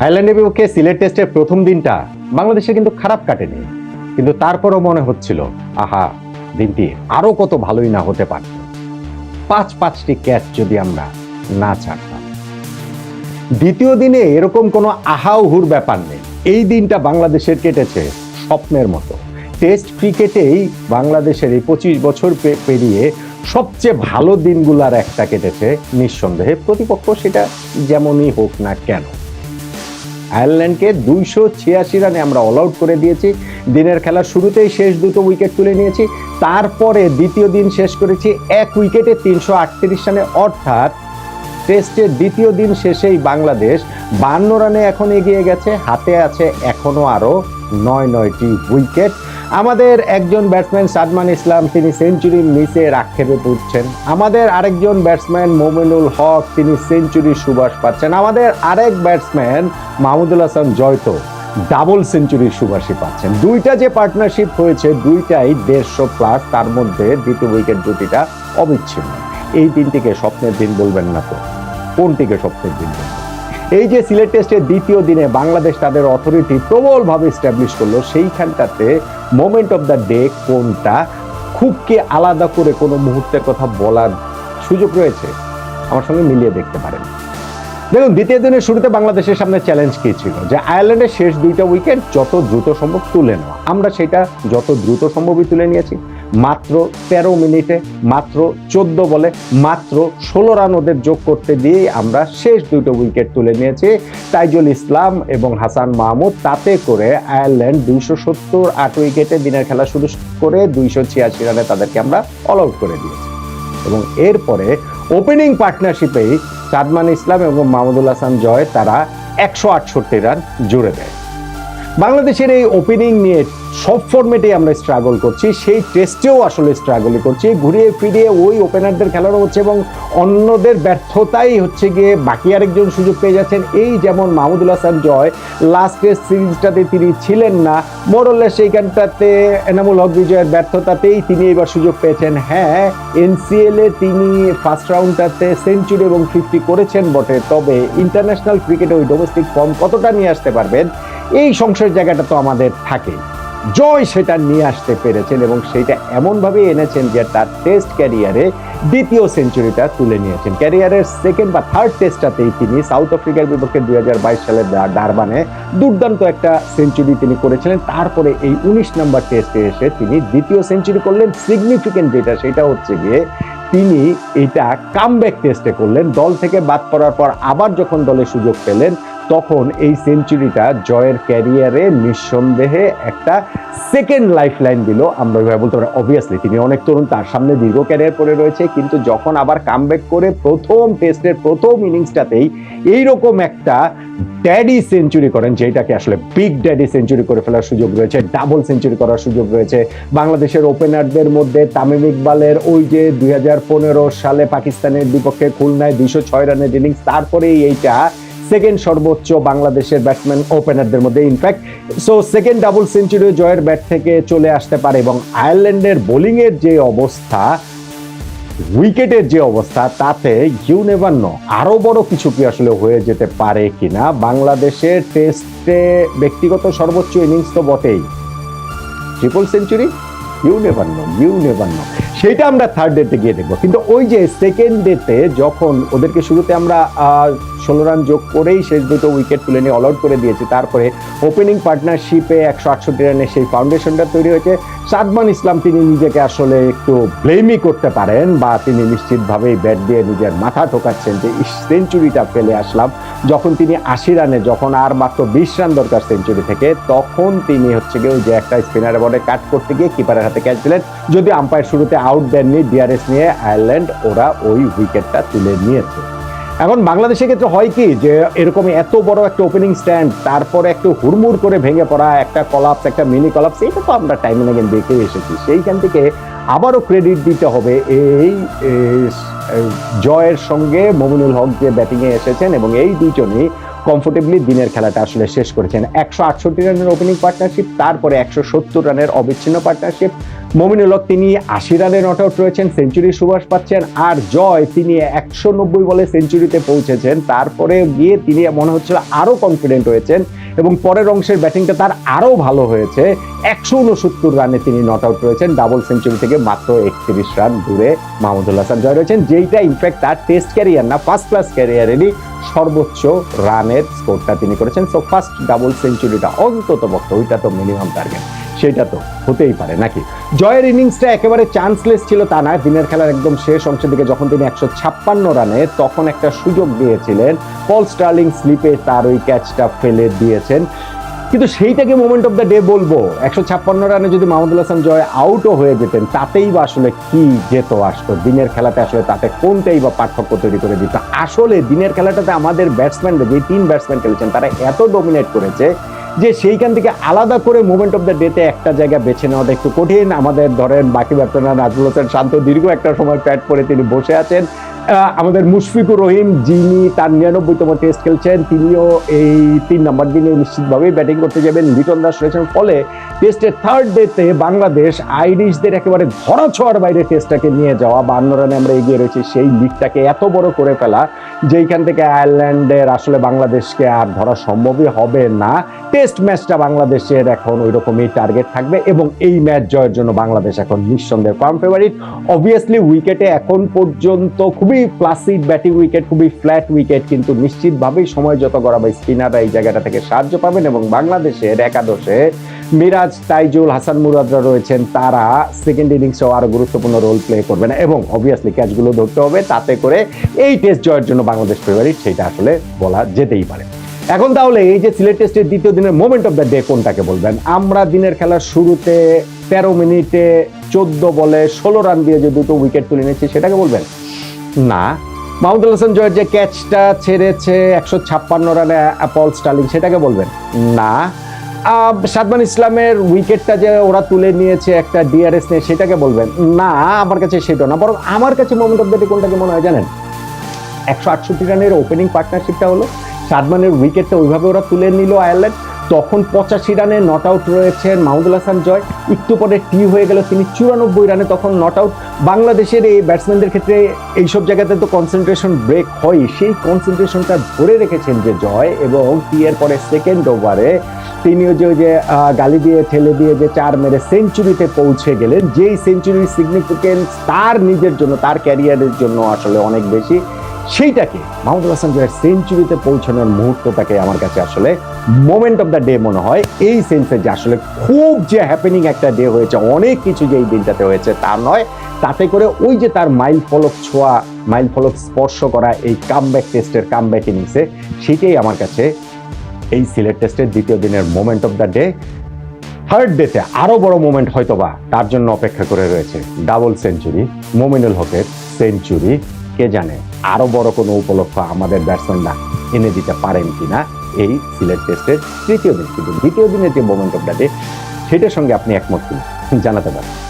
আয়ারল্যান্ডের বিপক্ষে সিলেট টেস্টের প্রথম দিনটা বাংলাদেশের কিন্তু খারাপ কাটেনি। কিন্তু তারপরও মনে হচ্ছিল, আহা, দিনটি আরও কত ভালোই না হতে পারত। পাঁচ পাঁচটি ক্যাচ যদি আমরা না ছাড়তাম। দ্বিতীয় দিনে এরকম কোনো আহাউহুর ব্যাপার নেই। এই দিনটা বাংলাদেশের কেটেছে স্বপ্নের মতো। টেস্ট ক্রিকেটেই বাংলাদেশের এই পঁচিশ বছর পেরিয়ে সবচেয়ে ভালো দিনগুলার একটা কেটেছে নিঃসন্দেহে। প্রতিপক্ষ সেটা যেমনই হোক না কেন। আয়ারল্যান্ডকে দুইশো ছিয়াশি রানে আমরা অল আউট করে দিয়েছি। দিনের খেলার শুরুতেই শেষ দুটো উইকেট তুলে নিয়েছি। তারপরে দ্বিতীয় দিন শেষ করেছি এক উইকেটে তিনশো আটত্রিশ রানে। অর্থাৎ টেস্টের দ্বিতীয় দিন শেষেই বাংলাদেশ বান্ন রানে এখন এগিয়ে গেছে। হাতে আছে এখনও আরও নয় নয়টি উইকেট আমাদের একজন ব্যাটসম্যান সাদমান ইসলাম, তিনি সেঞ্চুরি মিসের আক্ষেপে পড়ছেন। আমাদের আরেকজন ব্যাটসম্যান মোমিনুল হক, তিনি সেঞ্চুরির সুবাস পাচ্ছেন। আমাদের আরেক ব্যাটসম্যান মাহমুদুল হাসান জয়তো ডাবল সেঞ্চুরির সুবাসী পাচ্ছেন। দুইটা যে পার্টনারশিপ হয়েছে, দুইটাই দেড়শো প্লাস তার মধ্যে দ্বিতীয় উইকেট জুটিটা অবিচ্ছিন্ন। এই দিনটিকে স্বপ্নের দিন বলবেন না তো? কোনটিকে স্বপ্নের দিন বলবেন? এই যে সিলেট টেস্টের দ্বিতীয় দিনে বাংলাদেশ তাদের অথরিটি প্রবলভাবে স্ট্যাবলিশ করল, সেইখানটাতে মোমেন্ট অফ দ্য ডে কোনটা খুব কি আলাদা করে কোনো মুহূর্তের কথা বলার সুযোগ রয়েছে, আমার সঙ্গে মিলিয়ে দেখতে পারেন। দেখুন, দ্বিতীয় দিনের শুরুতে বাংলাদেশের সামনে চ্যালেঞ্জ কী ছিল? যে আয়ারল্যান্ডের শেষ দুইটা উইকেট যত দ্রুত সম্ভব তুলে নেওয়া। আমরা সেটা যত দ্রুত সম্ভবই তুলে নিয়েছি। মাত্র তেরো মিনিটে, মাত্র চোদ্দ বলে, মাত্র ষোলো রান ওদের যোগ করতে দিয়ে আমরা শেষ দুটো উইকেট তুলে নিয়েছি। তাইজুল ইসলাম এবং হাসান মাহমুদ তাতে করে আয়ারল্যান্ড দুইশো সত্তর আট উইকেটে দিনের খেলা শুরু করে দুইশো ছিয়াশি রানে তাদেরকে আমরা অল আউট করে দিয়েছি। এবং এরপরে ওপেনিং পার্টনারশিপেই সাদমান ইসলাম এবং মাহমুদুল হাসান জয় তারা একশো আটষট্টি রান জুড়ে দেয়। বাংলাদেশের এই ওপেনিং নিয়ে সব ফর্মেটেই আমরা স্ট্রাগল করছি। সেই টেস্টেও আসলে স্ট্রাগলই করছি। ঘুরিয়ে ফিরিয়ে ওই ওপেনারদের খেলানো হচ্ছে এবং অন্যদের ব্যর্থতাই হচ্ছে গিয়ে বাকি আরেকজন সুযোগ পেয়ে যাচ্ছেন। এই যেমন মাহমুদুল হাসান জয় লাস্ট টেস্ট সিরিজটাতে তিনি ছিলেন না। মোরল্লে সেইখানটাতে এনামুল হক বিজয়ের ব্যর্থতাতেই তিনি এবার সুযোগ পেয়েছেন। হ্যাঁ এনসিএল তিনি ফার্স্ট রাউন্ডটাতে সেঞ্চুরি এবং ফিফটি করেছেন বটে। তবে ইন্টারন্যাশনাল ক্রিকেটে ওই ডোমেস্টিক ফর্ম কতটা নিয়ে আসতে পারবেন, এই সংশয়ের জায়গাটা তো আমাদের থাকে জয় সেটা নিয়ে আসতে পেরেছেন এবং সেটা এমনভাবে এনেছেন যে তার টেস্ট ক্যারিয়ারে দ্বিতীয় সেঞ্চুরিটা তুলে নিয়েছেন। ক্যারিয়ারের সেকেন্ড বা থার্ড টেস্টটাতেই তিনি সাউথ আফ্রিকার বিপক্ষে দুই হাজার বাইশ সালের ডা- ডারবানে দুর্দান্ত একটা সেঞ্চুরি তিনি করেছিলেন। তারপরে এই উনিশ নম্বর টেস্টে এসে তিনি দ্বিতীয় সেঞ্চুরি করলেন। সিগনিফিকেন্ট যেটা, সেটা হচ্ছে গিয়ে তিনি এটা কামব্যাক টেস্টে করলেন। দল থেকে বাদ পড়ার পর আবার যখন দলে সুযোগ পেলেন তখন এই সেঞ্চুরিটা জয়ের ক্যারিয়ারে নিঃসন্দেহে একটা সেকেন্ড লাইফ লাইন দিল। আমরা ওইভাবে বলতে পারি অবভিয়াসলি তিনি অনেক তরুণ, তার সামনে দীর্ঘ ক্যারিয়ার পড়ে রয়েছে, কিন্তু যখন আবার কামব্যাক করে প্রথম টেস্টের প্রথম ইনিংসটাতেই এইরকম একটা ড্যাডি সেঞ্চুরি করেন, যেটাকে আসলে বিগ ড্যাডি সেঞ্চুরি করে ফেলার সুযোগ রয়েছে ডাবল সেঞ্চুরি করার সুযোগ রয়েছে। বাংলাদেশের ওপেনারদের মধ্যে তামিম ইকবালের ওই যে দুই হাজার পনেরো সালে পাকিস্তানের বিপক্ষে খুলনায় দুইশো ছয় রানের ইনিংস তারপরেই এইটা সেকেন্ড সর্বোচ্চ বাংলাদেশের ব্যাটসম্যান ওপেনারদের মধ্যে in fact so second double century জয়ের ব্যাট থেকে চলে আসতে পারে এবং আয়ারল্যান্ডের বোলিংয়ের যে অবস্থা উইকেটের যে অবস্থা, তাতে ইউ নেভার নো আরও বড় কিছু কি আসলে হয়ে যেতে পারে কিনা। বাংলাদেশের টেস্টে ব্যক্তিগত সর্বোচ্চ ইনিংস তো বটেই। Triple century you never know you never know সেটা আমরা থার্ড ডেতে গিয়ে দেখব। কিন্তু ওই যে সেকেন্ড ডেতে যখন ওদেরকে শুরুতে আমরা ষোলো রান যোগ করেই শেষ দুটো উইকেট তুলে নিয়ে অল আউট করে দিয়েছে। তারপরে ওপেনিং পার্টনারশিপে একশো আটষট্টি রানের সেই ফাউন্ডেশনটা তৈরি হয়েছে। সাদমান ইসলাম তিনি নিজেকে আসলে একটু ব্লেমই করতে পারেন বা তিনি নিশ্চিতভাবেই ব্যাট দিয়ে নিজের মাথা ঠোকাচ্ছেন যে সেঞ্চুরিটা ফেলে আসলাম। যখন তিনি আশি রানে, যখন আর মাত্র বিশ রান দরকার সেঞ্চুরি থেকে, তখন তিনি হচ্ছে গিয়ে যে একটা স্পিনার বলে কাট করতে গিয়ে কিপারের হাতে ক্যাচ দিলেন। যদি আম্পায়ার শুরুতে আউট দেননি ডিআরএস নিয়ে আয়ারল্যান্ড ওরা ওই উইকেটটা তুলে নিয়েছে। এখন বাংলাদেশের ক্ষেত্রে হয় কি যে এরকম এত বড় একটা ওপেনিং স্ট্যান্ড তারপরে একটু হুড়মুড় করে ভেঙে পড়া, একটা কলাপস একটা মিনি কলাপস এটা তো আমরা টাইম এগেন দেখে এসেছি। সেইখান থেকে আবারও ক্রেডিট দিতে হবে এই জয়ের সঙ্গে মমিনুল হক যে ব্যাটিংয়ে এসেছেন এবং এই দুজনই কমফোর্টেবলি দিনের খেলাটা আসলে শেষ করেছেন। একশো আটষট্টি রানের ওপেনিং পার্টনারশিপ তারপরে একশো সত্তর রানের অবিচ্ছিন্ন পার্টনারশিপ মমিনুল হক, তিনি আশি রানের নট আউট রয়েছেন, সেঞ্চুরি সুভাষ পাচ্ছেন, আর জয়, তিনি একশো নব্বই বলে সেঞ্চুরিতে পৌঁছেছেন। তারপরে গিয়ে তিনি মনে হচ্ছিল আরও কনফিডেন্ট হয়েছেন। এবং পরের অংশের ব্যাটিংটা তার আরও ভালো হয়েছে। একশো উনসত্তর রানে তিনি নট আউট রয়েছেন ডাবল সেঞ্চুরি থেকে মাত্র একত্রিশ রান দূরে মাহমুদুল হাসান জয় রয়েছেন, যেইটা ইনফ্যাক্ট তার টেস্ট ক্যারিয়ার না ফার্স্ট ক্লাস ক্যারিয়ারেরই সর্বোচ্চ রানের স্কোরটা তিনি করেছেন। সো ফার্স্ট ডাবল সেঞ্চুরিটা অন্তত পক্ষে ওইটা তো মিনিমাম টার্গেট সেটা তো হতেই পারে, নাকি? জয়ের ইনিংসটা একেবারে চান্সলেস ছিল তা না দিনের খেলার একদম শেষ অংশের দিকে যখন তিনি একশো ছাপ্পান্ন রানে তখন একটা সুযোগ দিয়েছিলেন। পল স্টার্লিং স্লিপে তার ওই ক্যাচটা ফেলে দিয়েছেন। কিন্তু সেইটাকে মোমেন্ট অফ দ্য ডে বলব। একশো ছাপ্পান্ন রানে যদি মাহমুদুল হাসান জয় আউটও হয়ে যেতেন, তাতেই বা আসলে কি যেত আসতো? দিনের খেলাতে আসলে তাতে কোনটাই বা পার্থক্য তৈরি করে দিত? আসলে দিনের খেলাটাতে আমাদের ব্যাটসম্যানরা যে তিন ব্যাটসম্যান খেলেছেন, তারা এত ডমিনেট করেছে যে সেইখান থেকে আলাদা করে মুভমেন্ট অফ দ্য ডেতে একটা জায়গা বেছে নেওয়াটা একটু কঠিন। আমাদের ধরেন বাকি ব্যাটসম্যান নাজমুল হোসেন শান্ত দীর্ঘ একটা সময় প্যাট পরে তিনি বসে আছেন। আমাদের মুশফিকুর রহিম যিনি তার নিরানব্বইতম টেস্ট খেলছেন, তিনিও এই তিন নম্বর দিনে নিশ্চিতভাবেই ব্যাটিং করতে যাবেন। লিটন দাস রয়েছেন। ফলে টেস্টের থার্ড ডেতে বাংলাদেশ আইরিশদের একেবারে ধরা ছোঁয়ার বাইরে টেস্টটাকে নিয়ে যাওয়া, বান্ন রানে আমরা এগিয়ে রয়েছি সেই লিগটাকে এত বড় করে ফেলা, যেইখান থেকে আয়ারল্যান্ডের আসলে বাংলাদেশকে আর ধরা সম্ভবই হবে না। টেস্ট ম্যাচটা বাংলাদেশের এখন ওই রকমই টার্গেট থাকবে এবং এই ম্যাচ জয়ের জন্য বাংলাদেশ এখন নিঃসন্দেহে ফার্ম ফেভারিট অবভিয়াসলি উইকেটে এখন পর্যন্ত খুবই প্লাসিড ব্যাটিং উইকেট খুবই ফ্ল্যাট উইকেট কিন্তু নিশ্চিতভাবেই সময় যত গড়াবে স্পিনাররা এই জায়গাটা থেকে সাহায্য পাবেন এবং বাংলাদেশের একাদশে মিরাজ, তাইজুল হাসান মুরাদরা রয়েছেন। তারা সেকেন্ড ইনিংসেও আরও গুরুত্বপূর্ণ রোল প্লে করবেন এবং অবভিয়াসলি ক্যাচগুলো ধরতে হবে, তাতে করে এই টেস্ট জয়ের জন্য বাংলাদেশ ফেভারিট সেটা আসলে বলা যেতেই পারে। এখন তাহলে এই যে সিলেট টেস্টের দ্বিতীয় দিনের মোমেন্ট অফ দ্য ডে কোনটাকে বলবেন? আমরা দিনের খেলার শুরুতে তেরো মিনিটে চোদ্দ বলে ষোলো রান দিয়ে যে দুটো উইকেট তুলে নিয়েছি, সেটাকে বলবেন? না। মাহমুদুল হাসান জয়ের যে ক্যাচটা ছেড়েছে, একশো ছাপ্পান্ন রানে পল স্টার্লিং সেটাকে বলবেন? না। সাদমান ইসলামের উইকেটটা যে ওরা তুলে নিয়েছে একটা ডিআরএস নিয়ে, সেটাকে বলবেন? না, আমার কাছে সেটা না। বরং আমার কাছে মোমেন্ট অফ কোনটাকে মনে হয় জানেন? একশো আটষট্টি রানের ওপেনিং পার্টনারশিপটা হলো। সাদমানের উইকেটটা ওইভাবে ওরা তুলে নিল আয়ারল্যান্ড তখন পঁচাশি রানে নট আউট রয়েছেন মাহমুদুল হাসান জয়। একটু পরে টি হয়ে গেল তিনি চুরানব্বই রানে, তখন নট আউট বাংলাদেশের এই ব্যাটসম্যানদের ক্ষেত্রে এইসব জায়গাতে তো কনসেন্ট্রেশন ব্রেক হয় সেই কনসেন্ট্রেশনটা ধরে রেখেছেন যে জয় এবং টি এর পরে সেকেন্ড ওভারে তিনিও যে, ওই যে গালি দিয়ে, ঠেলে দিয়ে যে চার মেরে সেঞ্চুরিতে পৌঁছে গেলেন। যেই সেঞ্চুরির সিগনিফিকেন্স তার নিজের জন্য, তার ক্যারিয়ারের জন্য আসলে অনেক বেশি। সেইটাকে মাহমুদুল হাসান জয়ের সেঞ্চুরিতে পৌঁছানোর মুহূর্তটাকে আমার কাছে আসলে মোমেন্ট অফ দ্য ডে মনে হয়। এই সেন্সে যে আসলে খুব যে হ্যাপেনিং একটা ডে হয়েছে, অনেক কিছু যে এই দিনটাতে হয়েছে তা নয়। তাতে করে ওই যে তার মাইল ফলক ছোঁয়া মাইল ফলক স্পর্শ করা এই কামব্যাক টেস্টের কামব্যাক ইনিংসে সেটাই আমার কাছে এই সিলেট টেস্টের দ্বিতীয় দিনের moment of the day third ডেতে আরও বড় মোমেন্ট হয়তোবা তার জন্য অপেক্ষা করে রয়েছে। ডাবল সেঞ্চুরি মোমিনুল হকের সেঞ্চুরি কে জানে আরও বড় কোনো উপলক্ষ আমাদের ব্যাটসম্যানরা এনে দিতে পারেন কিনা। এই সিলেট টেস্টের তৃতীয় দিন, কিন্তু দ্বিতীয় দিনের যে মোমেন্ট অফ দ্য সেটার সঙ্গে আপনি একমত কিনা, জানাতে পারেন।